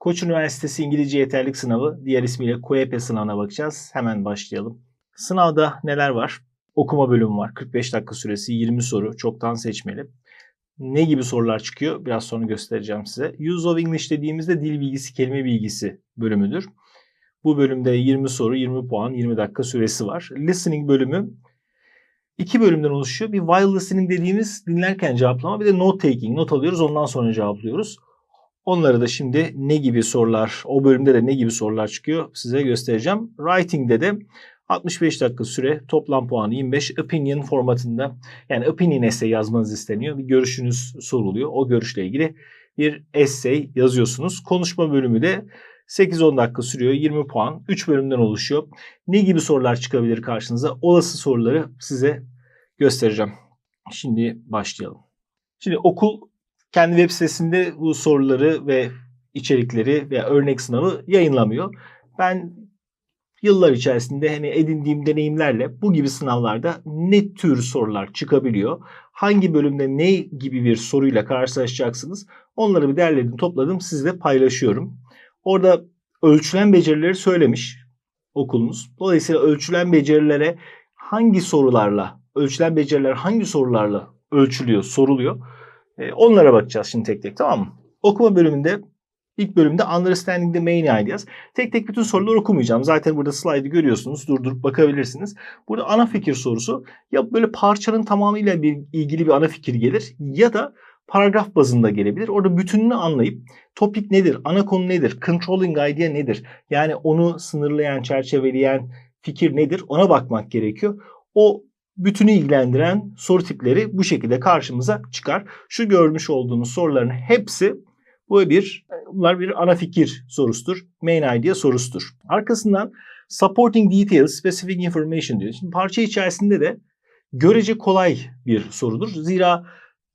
Koç Üniversitesi İngilizce Yeterlik Sınavı, diğer ismiyle KOEP sınavına bakacağız. Hemen başlayalım. Sınavda neler var? Okuma bölümü var. 45 dakika süresi, 20 soru, çoktan seçmeli. Ne gibi sorular çıkıyor? Biraz sonra göstereceğim size. Use of English dediğimizde dil bilgisi, kelime bilgisi bölümüdür. Bu bölümde 20 soru, 20 puan, 20 dakika süresi var. Listening bölümü iki bölümden oluşuyor. Bir while listening dediğimiz dinlerken cevaplama bir de note taking. Not alıyoruz ondan sonra cevaplıyoruz. Onları da şimdi ne gibi sorular, o bölümde de ne gibi sorular çıkıyor size göstereceğim. Writing'de de 65 dakika süre, toplam puanı 25, opinion formatında yani opinion essay yazmanız isteniyor. Bir görüşünüz soruluyor. O görüşle ilgili bir essay yazıyorsunuz. Konuşma bölümü de 8-10 dakika sürüyor. 20 puan. 3 bölümden oluşuyor. Ne gibi sorular çıkabilir karşınıza? Olası soruları size göstereceğim. Şimdi başlayalım. Şimdi okul kendi web sitesinde bu soruları ve içerikleri veya örnek sınavı yayınlamıyor. Ben yıllar içerisinde hani edindiğim deneyimlerle bu gibi sınavlarda ne tür sorular çıkabiliyor? Hangi bölümde ne gibi bir soruyla karşılaşacaksınız? Onları bir derledim, topladım, sizle paylaşıyorum. Orada ölçülen becerileri söylemiş okulunuz. Dolayısıyla ölçülen becerilere hangi sorularla, ölçülen beceriler hangi sorularla ölçülüyor, soruluyor? E, onlara bakacağız şimdi tek tek tamam mı? Okuma bölümünde ilk bölümde Understanding the Main Ideas. Tek tek bütün soruları okumayacağım. Zaten burada slide'ı görüyorsunuz. Durdurup bakabilirsiniz. Burada ana fikir sorusu ya böyle parçanın tamamıyla bir, ilgili bir ana fikir gelir ya da paragraf bazında gelebilir. Orada bütününü anlayıp topik nedir, ana konu nedir, controlling idea nedir? Yani onu sınırlayan, çerçeveleyen fikir nedir ona bakmak gerekiyor. O bütünü ilgilendiren soru tipleri bu şekilde karşımıza çıkar. Şu görmüş olduğunuz soruların hepsi bu bir bunlar bir ana fikir sorusudur. Main idea sorusudur. Arkasından supporting details, specific information diyor. Şimdi parça içerisinde de görece kolay bir sorudur. Zira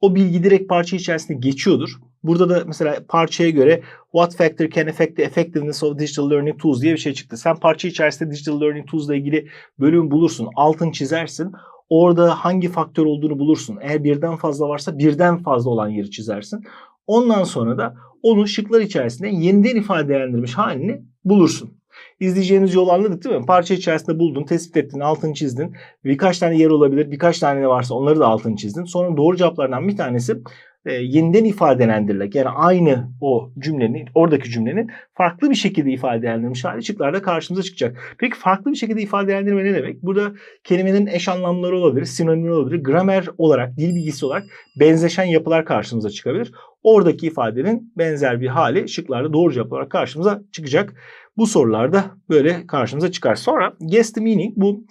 o bilgi direkt parça içerisinde geçiyordur. Burada da mesela parçaya göre what factor can affect the effectiveness of digital learning tools diye bir şey çıktı. Sen parça içerisinde digital learning tools ile ilgili bölüm bulursun, altın çizersin. Orada hangi faktör olduğunu bulursun. Eğer birden fazla varsa birden fazla olan yeri çizersin. Ondan sonra da onu şıklar içerisinde yeniden ifadelendirmiş halini bulursun. İzleyeceğiniz yolu anladık değil mi? Parça içerisinde buldun, tespit ettin, altını çizdin. Birkaç tane yer olabilir, birkaç tane de varsa onları da altını çizdin. Sonra doğru cevaplardan bir tanesi e, yeniden ifadelendirilerek yani aynı o cümlenin, oradaki cümlenin farklı bir şekilde ifadelendirilmiş hali şıklarda karşımıza çıkacak. Peki farklı bir şekilde ifadelendirme ne demek? Burada kelimenin eş anlamları olabilir, sinonimleri olabilir, gramer olarak, dil bilgisi olarak benzeşen yapılar karşımıza çıkabilir. Oradaki ifadenin benzer bir hali şıklarda doğru cevap olarak karşımıza çıkacak. Bu sorularda böyle karşımıza çıkar. Sonra guess the meaning bu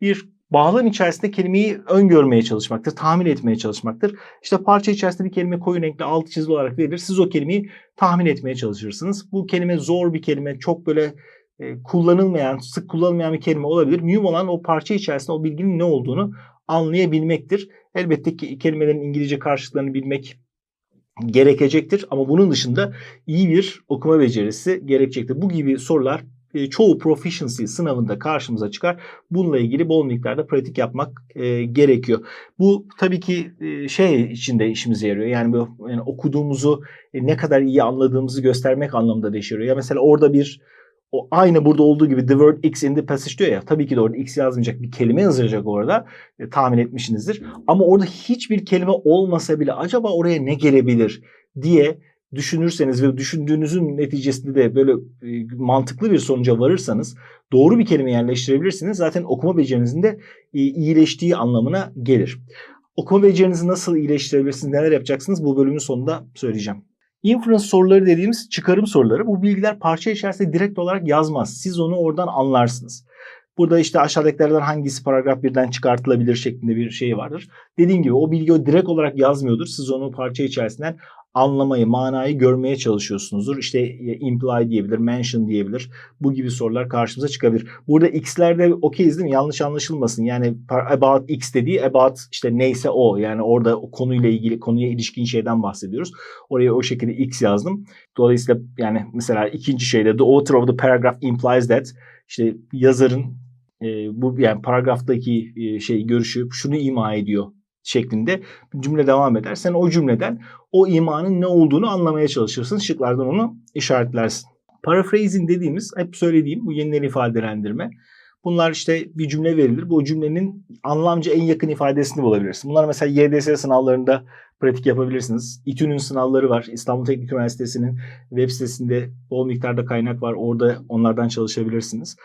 bir bağlam içerisinde kelimeyi öngörmeye çalışmaktır, tahmin etmeye çalışmaktır. İşte parça içerisinde bir kelime koyu renkli altı çizili olarak verilir. Siz o kelimeyi tahmin etmeye çalışırsınız. Bu kelime zor bir kelime, çok böyle e, kullanılmayan, sık kullanılmayan bir kelime olabilir. Mühim olan o parça içerisinde o bilginin ne olduğunu anlayabilmektir. Elbette ki kelimelerin İngilizce karşılıklarını bilmek gerekecektir ama bunun dışında iyi bir okuma becerisi gerekecektir. Bu gibi sorular e, çoğu proficiency sınavında karşımıza çıkar. Bununla ilgili bol miktarda pratik yapmak e, gerekiyor. Bu tabii ki e, şey içinde işimize yarıyor. Yani, bu, yani okuduğumuzu e, ne kadar iyi anladığımızı göstermek anlamında da yarıyor. Ya mesela orada bir o aynı burada olduğu gibi the word x in the passage diyor ya. Tabii ki de orada x yazmayacak bir kelime yazacak orada. E, tahmin etmişsinizdir. Ama orada hiçbir kelime olmasa bile acaba oraya ne gelebilir diye düşünürseniz ve düşündüğünüzün neticesinde de böyle e, mantıklı bir sonuca varırsanız doğru bir kelime yerleştirebilirsiniz. Zaten okuma becerinizin de e, iyileştiği anlamına gelir. Okuma becerinizi nasıl iyileştirebilirsiniz, neler yapacaksınız bu bölümün sonunda söyleyeceğim. Inference soruları dediğimiz çıkarım soruları. Bu bilgiler parça içerisinde direkt olarak yazmaz. Siz onu oradan anlarsınız. Burada işte aşağıdakilerden hangisi paragraf birden çıkartılabilir şeklinde bir şey vardır. Dediğim gibi o bilgi direkt olarak yazmıyordur. Siz onu parça içerisinden anlamayı, manayı görmeye çalışıyorsunuzdur. İşte imply diyebilir, mention diyebilir. Bu gibi sorular karşımıza çıkabilir. Burada x'lerde okeyiz değil mi? Yanlış anlaşılmasın. Yani about x dediği about işte neyse o. Yani orada o konuyla ilgili, konuya ilişkin şeyden bahsediyoruz. Oraya o şekilde x yazdım. Dolayısıyla yani mesela ikinci şeyde the author of the paragraph implies that işte yazarın e, bu yani paragraftaki e, şey görüşü şunu ima ediyor şeklinde cümle devam eder. Sen o cümleden o imanın ne olduğunu anlamaya çalışırsın. Şıklardan onu işaretlersin. Paraphrasing dediğimiz hep söylediğim bu yeniden ifadelendirme. Bunlar işte bir cümle verilir. Bu cümlenin anlamca en yakın ifadesini bulabilirsin. Bunlar mesela YDS sınavlarında pratik yapabilirsiniz. İTÜ'nün sınavları var. İstanbul Teknik Üniversitesi'nin web sitesinde bol miktarda kaynak var. Orada onlardan çalışabilirsiniz.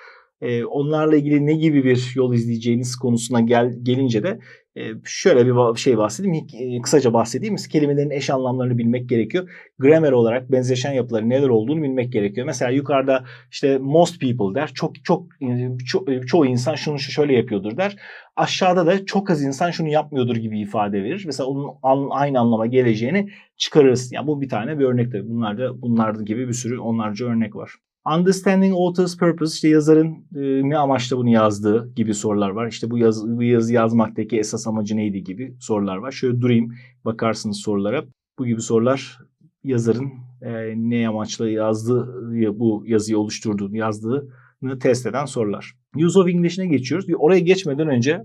Ee, onlarla ilgili ne gibi bir yol izleyeceğiniz konusuna gel, gelince de e, şöyle bir şey bahsedeyim. E, kısaca bahsedeyim. Kelimelerin eş anlamlarını bilmek gerekiyor. Grammar olarak benzeşen yapıları neler olduğunu bilmek gerekiyor. Mesela yukarıda işte most people der. Çok çok ço- e, çoğu insan şunu şöyle yapıyordur der. Aşağıda da çok az insan şunu yapmıyordur gibi ifade verir. Mesela onun aynı anlama geleceğini çıkarırız. Yani bu bir tane bir örnek tabii. Bunlar da bunlar gibi bir sürü onlarca örnek var. Understanding author's purpose işte yazarın e, ne amaçla bunu yazdığı gibi sorular var. İşte bu, yaz, bu yazı yazmaktaki esas amacı neydi gibi sorular var. Şöyle durayım bakarsınız sorulara. Bu gibi sorular yazarın e, ne amaçla yazdığı bu yazıyı oluşturduğunu yazdığını test eden sorular. Use of English'ine geçiyoruz. Bir oraya geçmeden önce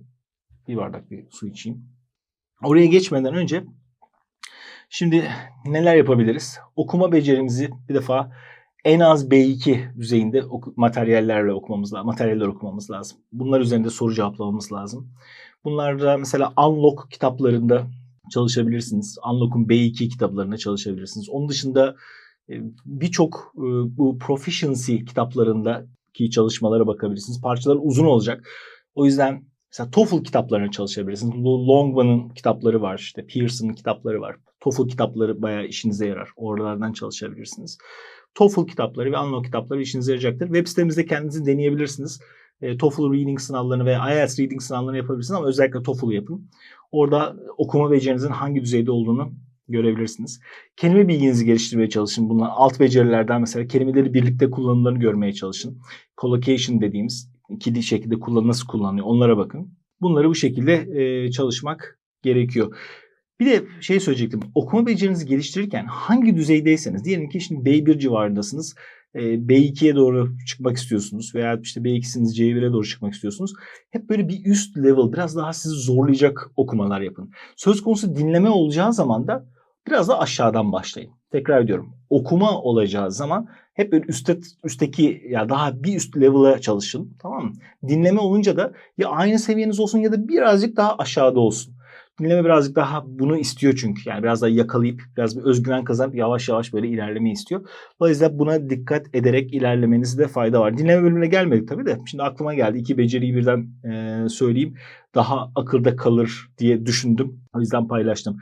bir bardak bir su içeyim. Oraya geçmeden önce şimdi neler yapabiliriz? Okuma becerimizi bir defa en az B2 düzeyinde oku, materyallerle okumamız lazım. Materyaller okumamız lazım. Bunlar üzerinde soru cevaplamamız lazım. Bunlarda mesela Unlock kitaplarında çalışabilirsiniz. Unlock'un B2 kitaplarında çalışabilirsiniz. Onun dışında e, birçok e, bu proficiency kitaplarındaki çalışmalara bakabilirsiniz. Parçalar uzun olacak. O yüzden mesela TOEFL kitaplarına çalışabilirsiniz. Longman'ın kitapları var. işte Pearson'ın kitapları var. TOEFL kitapları bayağı işinize yarar. Oralardan çalışabilirsiniz. TOEFL kitapları ve Unlock kitapları işinize yarayacaktır. Web sitemizde kendinizi deneyebilirsiniz. E, TOEFL Reading sınavlarını ve IELTS Reading sınavlarını yapabilirsiniz ama özellikle TOEFL'u yapın. Orada okuma becerinizin hangi düzeyde olduğunu görebilirsiniz. Kelime bilginizi geliştirmeye çalışın. Bunlar alt becerilerden mesela kelimeleri birlikte kullanımlarını görmeye çalışın. Collocation dediğimiz ikili şekilde kullan nasıl kullanılıyor onlara bakın. Bunları bu şekilde e, çalışmak gerekiyor. Bir de şey söyleyecektim. Okuma becerinizi geliştirirken hangi düzeydeyseniz diyelim ki şimdi B1 civarındasınız. B2'ye doğru çıkmak istiyorsunuz veya işte B2'siniz C1'e doğru çıkmak istiyorsunuz. Hep böyle bir üst level biraz daha sizi zorlayacak okumalar yapın. Söz konusu dinleme olacağı zaman da biraz da aşağıdan başlayın. Tekrar ediyorum. Okuma olacağı zaman hep böyle üstte, üstteki ya daha bir üst level'a çalışın. Tamam mı? Dinleme olunca da ya aynı seviyeniz olsun ya da birazcık daha aşağıda olsun. Dinleme birazcık daha bunu istiyor çünkü. Yani biraz daha yakalayıp biraz bir özgüven kazanıp yavaş yavaş böyle ilerleme istiyor. Yüzden buna dikkat ederek ilerlemenizde fayda var. Dinleme bölümüne gelmedik tabii de. Şimdi aklıma geldi. iki beceriyi birden e, söyleyeyim. Daha akılda kalır diye düşündüm. O yüzden paylaştım.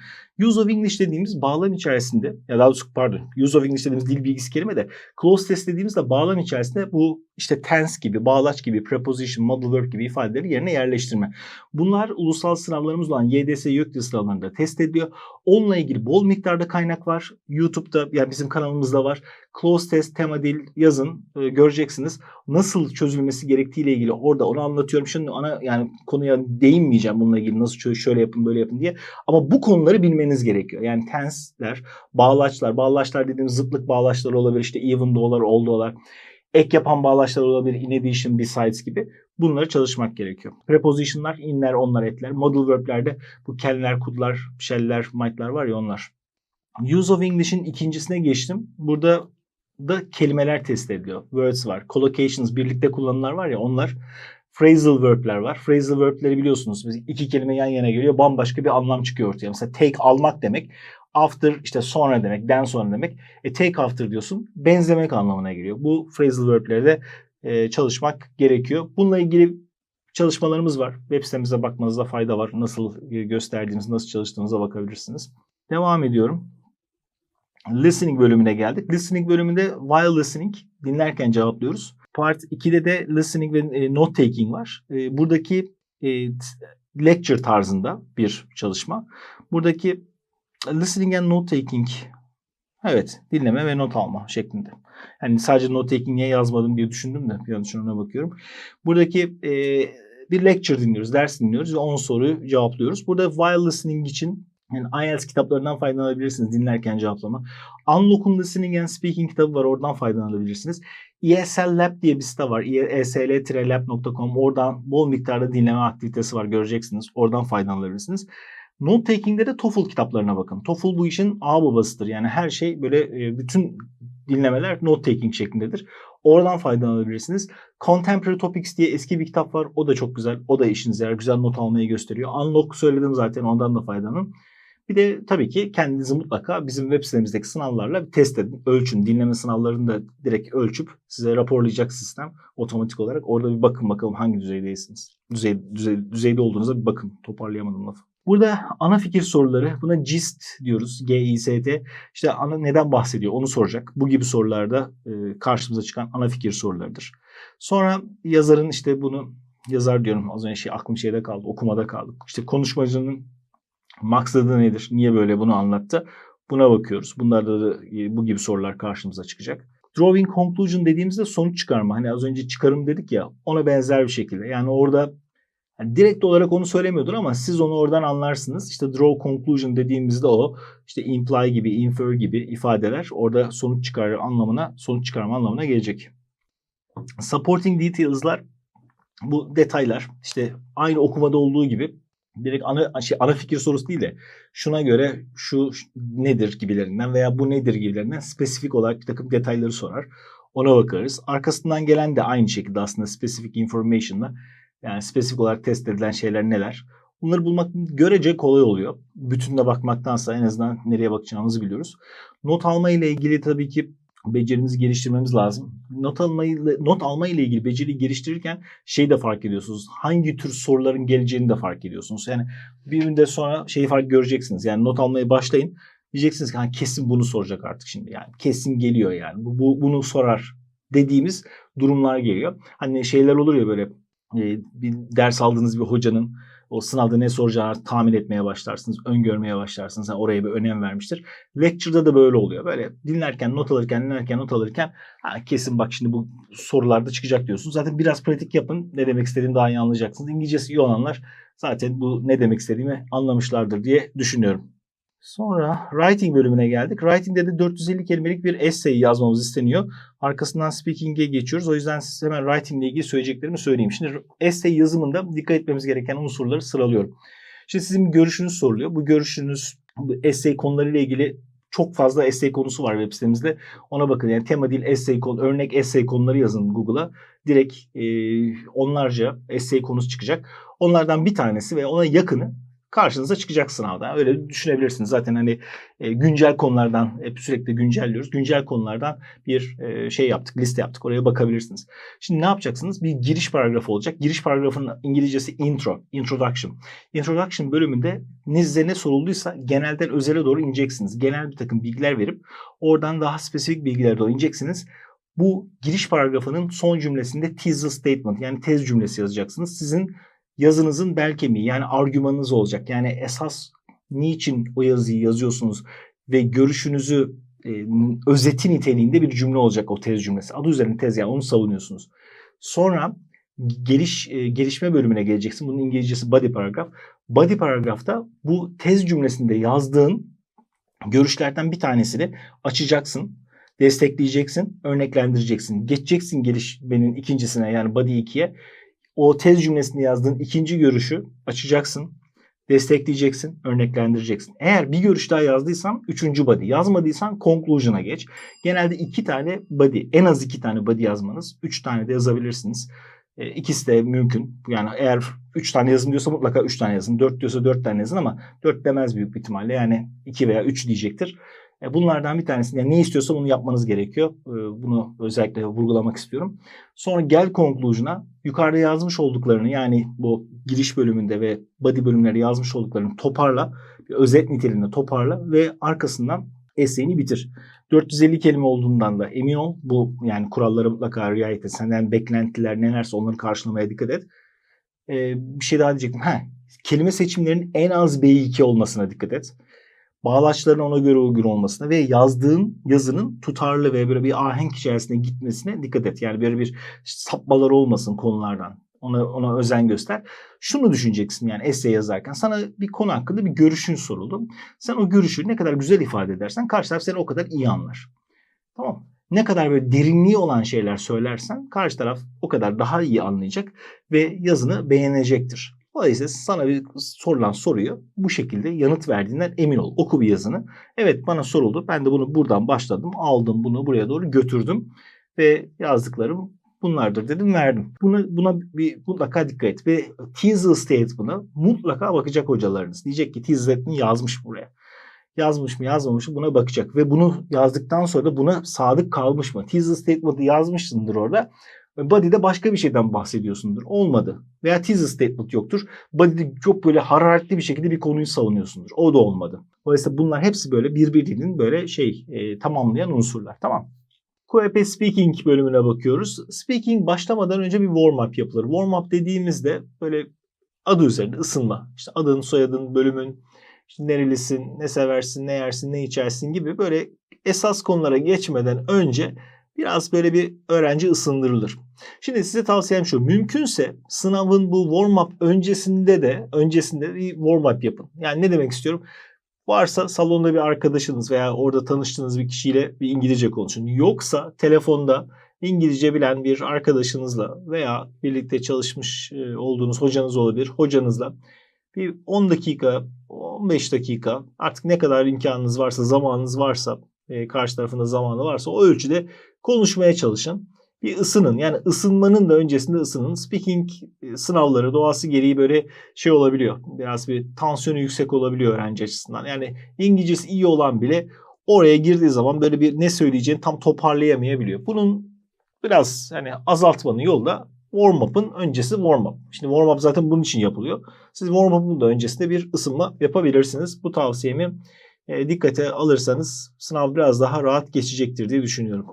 Use of English dediğimiz bağlam içerisinde ya daha doğrusu pardon use of English dediğimiz dil bilgisi kelime de clause test dediğimizde bağlam içerisinde bu işte tense gibi, bağlaç gibi, preposition, modal verb gibi ifadeleri yerine yerleştirme. Bunlar ulusal sınavlarımız olan YDS YÖKDİL sınavlarında test ediliyor. Onunla ilgili bol miktarda kaynak var. YouTube'da yani bizim kanalımızda var. Close test, tema dil yazın e, göreceksiniz. Nasıl çözülmesi gerektiğiyle ilgili orada onu anlatıyorum. Şimdi ana yani konuya değinmeyeceğim bununla ilgili nasıl şöyle yapın böyle yapın diye. Ama bu konuları bilmeniz gerekiyor. Yani tense'ler, bağlaçlar, bağlaçlar dediğimiz zıtlık bağlaçlar olabilir. İşte even dolar, all dolar. Ek yapan bağlaçlar olabilir. In addition, besides gibi. Bunları çalışmak gerekiyor. Preposition'lar, inler, onlar, etler. Modal verb'lerde bu kenler, kudlar, shell'ler, might'lar var ya onlar. Use of English'in ikincisine geçtim. Burada da kelimeler test ediliyor. Words var. Collocations birlikte kullanılar var ya onlar. Phrasal verb'ler var. Phrasal verb'leri biliyorsunuz. Biz iki kelime yan yana geliyor. Bambaşka bir anlam çıkıyor ortaya. Mesela take almak demek. After işte sonra demek. Den sonra demek. E take after diyorsun. Benzemek anlamına geliyor. Bu phrasal verb'leri de e, çalışmak gerekiyor. Bununla ilgili çalışmalarımız var. Web sitemize bakmanızda fayda var. Nasıl gösterdiğimiz, nasıl çalıştığınıza bakabilirsiniz. Devam ediyorum listening bölümüne geldik. Listening bölümünde while listening dinlerken cevaplıyoruz. Part 2'de de listening ve e, note taking var. E, buradaki e, lecture tarzında bir çalışma. Buradaki listening and note taking evet dinleme ve not alma şeklinde. Yani sadece note taking niye yazmadım diye düşündüm de bir an ona bakıyorum. Buradaki e, bir lecture dinliyoruz, ders dinliyoruz ve 10 soruyu cevaplıyoruz. Burada while listening için yani IELTS kitaplarından faydalanabilirsiniz dinlerken cevaplama. Unlock'un Listening and Speaking kitabı var oradan faydalanabilirsiniz. ESL Lab diye bir site var. esl-lab.com oradan bol miktarda dinleme aktivitesi var göreceksiniz. Oradan faydalanabilirsiniz. Note taking'de de TOEFL kitaplarına bakın. TOEFL bu işin ağ babasıdır. Yani her şey böyle e, bütün dinlemeler note taking şeklindedir. Oradan faydalanabilirsiniz. Contemporary Topics diye eski bir kitap var. O da çok güzel. O da işinize yarar. Güzel not almayı gösteriyor. Unlock söyledim zaten ondan da faydalanın. Bir de tabii ki kendinizi mutlaka bizim web sitemizdeki sınavlarla bir test edin. Ölçün. Dinleme sınavlarını da direkt ölçüp size raporlayacak sistem otomatik olarak. Orada bir bakın bakalım hangi düzeydeysiniz. Düzey, düzey, düzeyde olduğunuza bir bakın. Toparlayamadım lafı. Burada ana fikir soruları, buna GIST diyoruz. G-I-S-T. İşte ana neden bahsediyor onu soracak. Bu gibi sorularda e, karşımıza çıkan ana fikir sorularıdır. Sonra yazarın işte bunu yazar diyorum az önce şey aklım şeyde kaldı, okumada kaldı. İşte konuşmacının maksadı nedir? Niye böyle bunu anlattı? Buna bakıyoruz. Bunlarda da bu gibi sorular karşımıza çıkacak. Drawing conclusion dediğimizde sonuç çıkarma. Hani az önce çıkarım dedik ya ona benzer bir şekilde. Yani orada yani direkt olarak onu söylemiyordur ama siz onu oradan anlarsınız. İşte draw conclusion dediğimizde o işte imply gibi, infer gibi ifadeler orada sonuç çıkar anlamına, sonuç çıkarma anlamına gelecek. Supporting details'lar bu detaylar işte aynı okumada olduğu gibi direkt ana şey ana fikir sorusu değil de şuna göre şu nedir gibilerinden veya bu nedir gibilerinden spesifik olarak bir takım detayları sorar. Ona bakarız. Arkasından gelen de aynı şekilde aslında specific information'la yani spesifik olarak test edilen şeyler neler? Bunları bulmak görece kolay oluyor. Bütününe bakmaktansa en azından nereye bakacağımızı biliyoruz. Not alma ile ilgili tabii ki becerimizi geliştirmemiz lazım. Not almayı not alma ile ilgili beceriyi geliştirirken şey de fark ediyorsunuz. Hangi tür soruların geleceğini de fark ediyorsunuz. Yani birinde sonra şeyi fark göreceksiniz. Yani not almaya başlayın. Diyeceksiniz ki ha, kesin bunu soracak artık şimdi yani. Kesin geliyor yani. Bu, bu bunu sorar dediğimiz durumlar geliyor. Hani şeyler olur ya böyle bir ders aldığınız bir hocanın o sınavda ne soracağını tahmin etmeye başlarsınız, öngörmeye başlarsınız. Yani oraya bir önem vermiştir. Lecture'da da böyle oluyor. Böyle dinlerken, not alırken, dinlerken, not alırken ha, kesin bak şimdi bu sorularda çıkacak diyorsunuz. Zaten biraz pratik yapın. Ne demek istediğimi daha iyi anlayacaksınız. İngilizcesi iyi olanlar zaten bu ne demek istediğimi anlamışlardır diye düşünüyorum. Sonra writing bölümüne geldik. Writing'de de 450 kelimelik bir essay yazmamız isteniyor. Arkasından speaking'e geçiyoruz. O yüzden size hemen writing ile ilgili söyleyeceklerimi söyleyeyim. Şimdi essay yazımında dikkat etmemiz gereken unsurları sıralıyorum. Şimdi sizin bir görüşünüz soruluyor. Bu görüşünüz bu essay konularıyla ilgili çok fazla essay konusu var web sitemizde. Ona bakın yani tema dil essay konu, örnek essay konuları yazın Google'a. Direkt e, onlarca essay konusu çıkacak. Onlardan bir tanesi ve ona yakını karşınıza çıkacak sınavda. Öyle düşünebilirsiniz. Zaten hani e, güncel konulardan hep sürekli güncelliyoruz. Güncel konulardan bir e, şey yaptık, liste yaptık. Oraya bakabilirsiniz. Şimdi ne yapacaksınız? Bir giriş paragrafı olacak. Giriş paragrafının İngilizcesi intro, introduction. Introduction bölümünde size ne sorulduysa genelden özele doğru ineceksiniz. Genel bir takım bilgiler verip oradan daha spesifik bilgiler doğru ineceksiniz. Bu giriş paragrafının son cümlesinde teaser statement yani tez cümlesi yazacaksınız. Sizin yazınızın bel kemiği yani argümanınız olacak. Yani esas niçin o yazıyı yazıyorsunuz ve görüşünüzü e, özeti niteliğinde bir cümle olacak o tez cümlesi. Adı üzerine tez yani onu savunuyorsunuz. Sonra geliş e, gelişme bölümüne geleceksin. Bunun İngilizcesi body paragraph. Body paragrafta bu tez cümlesinde yazdığın görüşlerden bir tanesini açacaksın, destekleyeceksin, örneklendireceksin. Geçeceksin gelişmenin ikincisine yani body 2'ye o tez cümlesinde yazdığın ikinci görüşü açacaksın, destekleyeceksin, örneklendireceksin. Eğer bir görüş daha yazdıysan üçüncü body. Yazmadıysan conclusion'a geç. Genelde iki tane body, en az iki tane body yazmanız. Üç tane de yazabilirsiniz. E, ikisi de mümkün. Yani eğer üç tane yazın diyorsa mutlaka üç tane yazın. Dört diyorsa dört tane yazın ama dört demez büyük bir ihtimalle. Yani iki veya üç diyecektir. E, bunlardan bir tanesi yani ne istiyorsa onu yapmanız gerekiyor. E, bunu özellikle vurgulamak istiyorum. Sonra gel conclusion'a yukarıda yazmış olduklarını yani bu giriş bölümünde ve body bölümleri yazmış olduklarını toparla. Bir özet niteliğinde toparla ve arkasından essay'ini bitir. 450 kelime olduğundan da emin ol. Bu yani kurallara mutlaka riayet et. Senden beklentiler nelerse onları karşılamaya dikkat et. Ee, bir şey daha diyecektim. Ha, kelime seçimlerinin en az B2 olmasına dikkat et bağlaçların ona göre uygun olmasına ve yazdığın yazının tutarlı ve böyle bir ahenk içerisinde gitmesine dikkat et. Yani böyle bir sapmalar olmasın konulardan. Ona, ona özen göster. Şunu düşüneceksin yani essay yazarken sana bir konu hakkında bir görüşün soruldu. Sen o görüşü ne kadar güzel ifade edersen karşı taraf seni o kadar iyi anlar. Tamam Ne kadar böyle derinliği olan şeyler söylersen karşı taraf o kadar daha iyi anlayacak ve yazını beğenecektir. Dolayısıyla sana bir sorulan soruyu bu şekilde yanıt verdiğinden emin ol. Oku bir yazını. Evet bana soruldu. Ben de bunu buradan başladım. Aldım bunu buraya doğru götürdüm. Ve yazdıklarım bunlardır dedim verdim. Buna, buna bir mutlaka dikkat et. Ve teaser statement'a mutlaka bakacak hocalarınız. Diyecek ki teaser statement'ı yazmış buraya. Yazmış mı yazmamış mı buna bakacak. Ve bunu yazdıktan sonra da buna sadık kalmış mı? Teaser statement'ı yazmışsındır orada. Body'de başka bir şeyden bahsediyorsundur. Olmadı. Veya teaser statement yoktur. Body'de çok böyle hararetli bir şekilde bir konuyu savunuyorsundur. O da olmadı. Dolayısıyla bunlar hepsi böyle birbirinin böyle şey e, tamamlayan unsurlar. Tamam. QEP Speaking bölümüne bakıyoruz. Speaking başlamadan önce bir warm-up yapılır. Warm-up dediğimizde böyle adı üzerinde ısınma. İşte adın, soyadın, bölümün, işte nerelisin, ne seversin, ne yersin, ne içersin gibi böyle esas konulara geçmeden önce biraz böyle bir öğrenci ısındırılır. Şimdi size tavsiyem şu. Mümkünse sınavın bu warm-up öncesinde de öncesinde bir warm-up yapın. Yani ne demek istiyorum? Varsa salonda bir arkadaşınız veya orada tanıştığınız bir kişiyle bir İngilizce konuşun. Yoksa telefonda İngilizce bilen bir arkadaşınızla veya birlikte çalışmış e, olduğunuz hocanız olabilir. Hocanızla bir 10 dakika, 15 dakika artık ne kadar imkanınız varsa, zamanınız varsa, e, karşı tarafında zamanı varsa o ölçüde konuşmaya çalışın. Bir ısının yani ısınmanın da öncesinde ısının. Speaking e, sınavları doğası gereği böyle şey olabiliyor. Biraz bir tansiyonu yüksek olabiliyor öğrenci açısından. Yani İngilizcesi iyi olan bile oraya girdiği zaman böyle bir ne söyleyeceğini tam toparlayamayabiliyor. Bunun biraz hani azaltmanın yolu da warm-up'ın öncesi warm-up. Şimdi warm-up zaten bunun için yapılıyor. Siz warm-up'ın da öncesinde bir ısınma yapabilirsiniz. Bu tavsiyemi e, dikkate alırsanız sınav biraz daha rahat geçecektir diye düşünüyorum.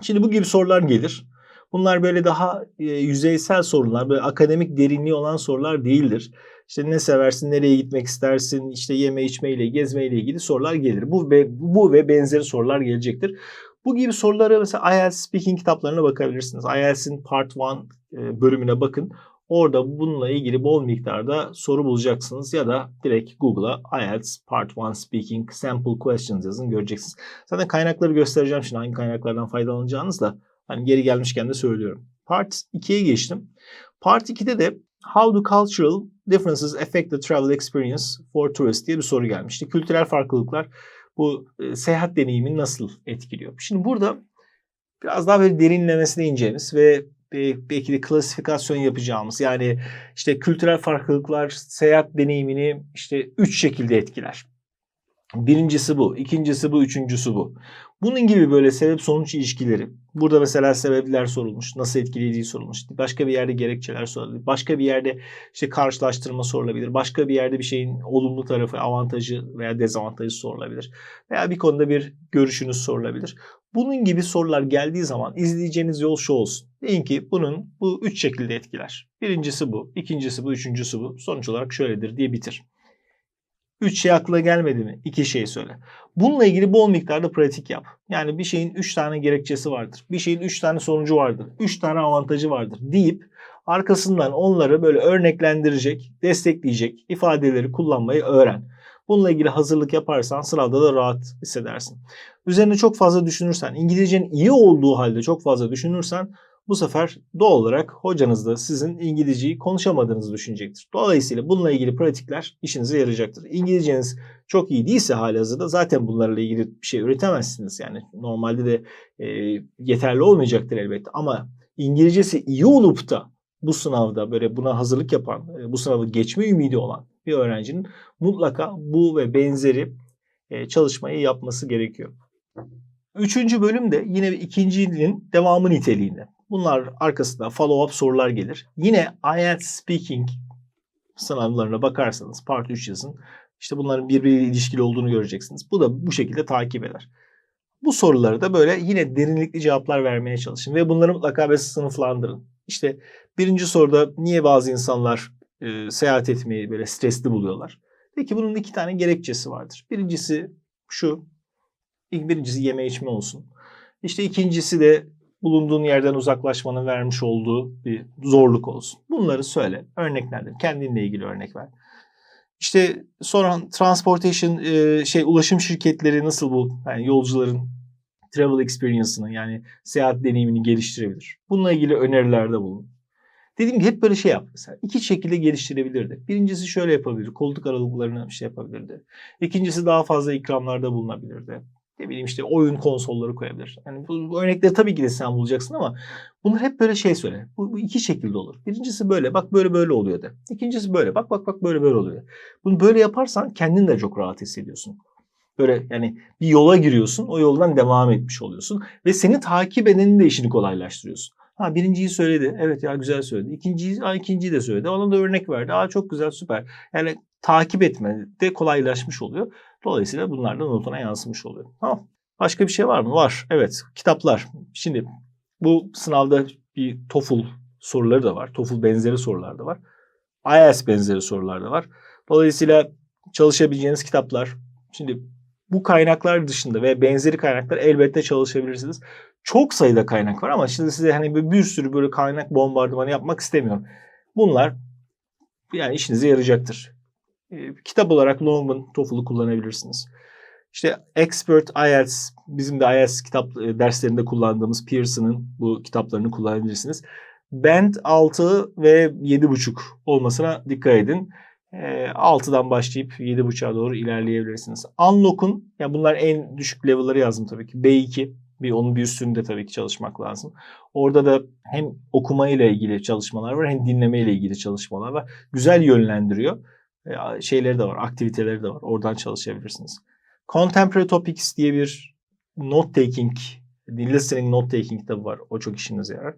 Şimdi bu gibi sorular gelir. Bunlar böyle daha e, yüzeysel sorular, böyle akademik derinliği olan sorular değildir. İşte ne seversin, nereye gitmek istersin, işte yeme içmeyle, gezmeyle ilgili sorular gelir. Bu ve, bu ve benzeri sorular gelecektir. Bu gibi sorulara mesela IELTS speaking kitaplarına bakabilirsiniz. IELTS'in Part 1 e, bölümüne bakın. Orada bununla ilgili bol miktarda soru bulacaksınız ya da direkt Google'a IELTS Part 1 Speaking Sample Questions yazın göreceksiniz. Zaten kaynakları göstereceğim şimdi hangi kaynaklardan faydalanacağınız da hani geri gelmişken de söylüyorum. Part 2'ye geçtim. Part 2'de de How do cultural differences affect the travel experience for tourists diye bir soru gelmişti. Kültürel farklılıklar bu e, seyahat deneyimini nasıl etkiliyor? Şimdi burada biraz daha böyle derinlemesine ineceğimiz ve belki de klasifikasyon yapacağımız yani işte kültürel farklılıklar seyahat deneyimini işte üç şekilde etkiler. Birincisi bu, ikincisi bu, üçüncüsü bu. Bunun gibi böyle sebep sonuç ilişkileri. Burada mesela sebepler sorulmuş, nasıl etkilediği sorulmuş. Başka bir yerde gerekçeler sorulabilir. Başka bir yerde işte karşılaştırma sorulabilir. Başka bir yerde bir şeyin olumlu tarafı, avantajı veya dezavantajı sorulabilir. Veya bir konuda bir görüşünüz sorulabilir. Bunun gibi sorular geldiği zaman izleyeceğiniz yol şu olsun. Deyin ki bunun bu üç şekilde etkiler. Birincisi bu, ikincisi bu, üçüncüsü bu. Sonuç olarak şöyledir diye bitir. Üç şey aklına gelmedi mi? İki şey söyle. Bununla ilgili bol miktarda pratik yap. Yani bir şeyin üç tane gerekçesi vardır. Bir şeyin üç tane sonucu vardır. Üç tane avantajı vardır deyip arkasından onları böyle örneklendirecek, destekleyecek ifadeleri kullanmayı öğren. Bununla ilgili hazırlık yaparsan sınavda da rahat hissedersin. Üzerine çok fazla düşünürsen, İngilizcenin iyi olduğu halde çok fazla düşünürsen bu sefer doğal olarak hocanız da sizin İngilizceyi konuşamadığınızı düşünecektir. Dolayısıyla bununla ilgili pratikler işinize yarayacaktır. İngilizceniz çok iyi değilse halihazırda zaten bunlarla ilgili bir şey üretemezsiniz. Yani normalde de e, yeterli olmayacaktır elbette ama İngilizcesi iyi olup da bu sınavda böyle buna hazırlık yapan, e, bu sınavı geçme ümidi olan bir öğrencinin mutlaka bu ve benzeri e, çalışmayı yapması gerekiyor. Üçüncü bölüm de yine ikincinin devamı niteliğinde. Bunlar arkasında follow-up sorular gelir. Yine IELTS Speaking sınavlarına bakarsanız part 3 yazın. İşte bunların birbiriyle ilişkili olduğunu göreceksiniz. Bu da bu şekilde takip eder. Bu soruları da böyle yine derinlikli cevaplar vermeye çalışın ve bunları mutlaka böyle sınıflandırın. İşte birinci soruda niye bazı insanlar e, seyahat etmeyi böyle stresli buluyorlar? Peki bunun iki tane gerekçesi vardır. Birincisi şu. Birincisi yeme içme olsun. İşte ikincisi de bulunduğun yerden uzaklaşmanın vermiş olduğu bir zorluk olsun. Bunları söyle, örneklendir. Kendinle ilgili örnek ver. İşte sonra transportation e, şey ulaşım şirketleri nasıl bu yani yolcuların travel experience'ını yani seyahat deneyimini geliştirebilir. Bununla ilgili önerilerde bulun. Dediğim gibi hep böyle şey yap. Mesela iki şekilde geliştirebilirdi. Birincisi şöyle yapabilirdi. Koltuk aralıklarına bir şey yapabilirdi. İkincisi daha fazla ikramlarda bulunabilirdi. Ne bileyim işte oyun konsolları koyabilir. Yani bu, bu örnekleri tabii ki de sen bulacaksın ama bunlar hep böyle şey söyle. Bu, bu iki şekilde olur. Birincisi böyle bak böyle böyle oluyor de. İkincisi böyle bak bak bak böyle böyle oluyor. Bunu böyle yaparsan kendin de çok rahat hissediyorsun. Böyle yani bir yola giriyorsun o yoldan devam etmiş oluyorsun. Ve seni takip edenin de işini kolaylaştırıyorsun. Ha birinciyi söyledi. Evet ya güzel söyledi. İkinciyi, aa, ikinciyi de söyledi. Ona da örnek verdi. Aa çok güzel süper. Yani takip etme de kolaylaşmış oluyor. Dolayısıyla bunlar da notuna yansımış oluyor. Tamam. Başka bir şey var mı? Var. Evet. Kitaplar. Şimdi bu sınavda bir TOEFL soruları da var. TOEFL benzeri sorular da var. IELTS benzeri sorular da var. Dolayısıyla çalışabileceğiniz kitaplar. Şimdi bu kaynaklar dışında ve benzeri kaynaklar elbette çalışabilirsiniz. Çok sayıda kaynak var ama şimdi size hani bir, bir sürü böyle kaynak bombardımanı yapmak istemiyorum. Bunlar yani işinize yarayacaktır. E, kitap olarak Longman TOEFL'u kullanabilirsiniz. İşte Expert IELTS bizim de IELTS kitap e, derslerinde kullandığımız Pearson'ın bu kitaplarını kullanabilirsiniz. Band 6 ve 7.5 olmasına dikkat edin. E, 6'dan başlayıp 7.5'a doğru ilerleyebilirsiniz. Unlock'un ya bunlar en düşük level'ları yazdım tabii ki. B2 bir onun bir üstünde tabii ki çalışmak lazım. Orada da hem okuma ile ilgili çalışmalar var hem dinleme ile ilgili çalışmalar var. Güzel yönlendiriyor. E, şeyleri de var, aktiviteleri de var. Oradan çalışabilirsiniz. Contemporary Topics diye bir note taking, listening note taking kitabı var. O çok işinize yarar.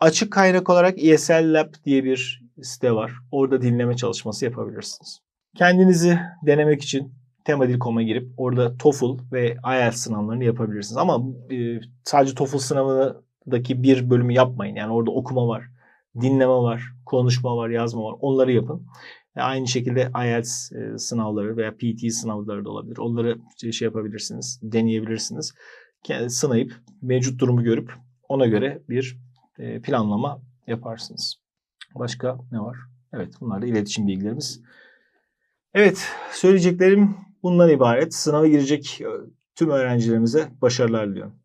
Açık kaynak olarak ESL Lab diye bir site var. Orada dinleme çalışması yapabilirsiniz. Kendinizi denemek için temadil.com'a girip orada TOEFL ve IELTS sınavlarını yapabilirsiniz. Ama e, sadece TOEFL sınavındaki bir bölümü yapmayın. Yani orada okuma var, dinleme var, konuşma var, yazma var. Onları yapın. E, aynı şekilde IELTS e, sınavları veya PT sınavları da olabilir. Onları şey yapabilirsiniz, deneyebilirsiniz. Sınayıp mevcut durumu görüp ona göre bir e, planlama yaparsınız. Başka ne var? Evet bunlar da iletişim bilgilerimiz. Evet söyleyeceklerim bundan ibaret. Sınava girecek tüm öğrencilerimize başarılar diliyorum.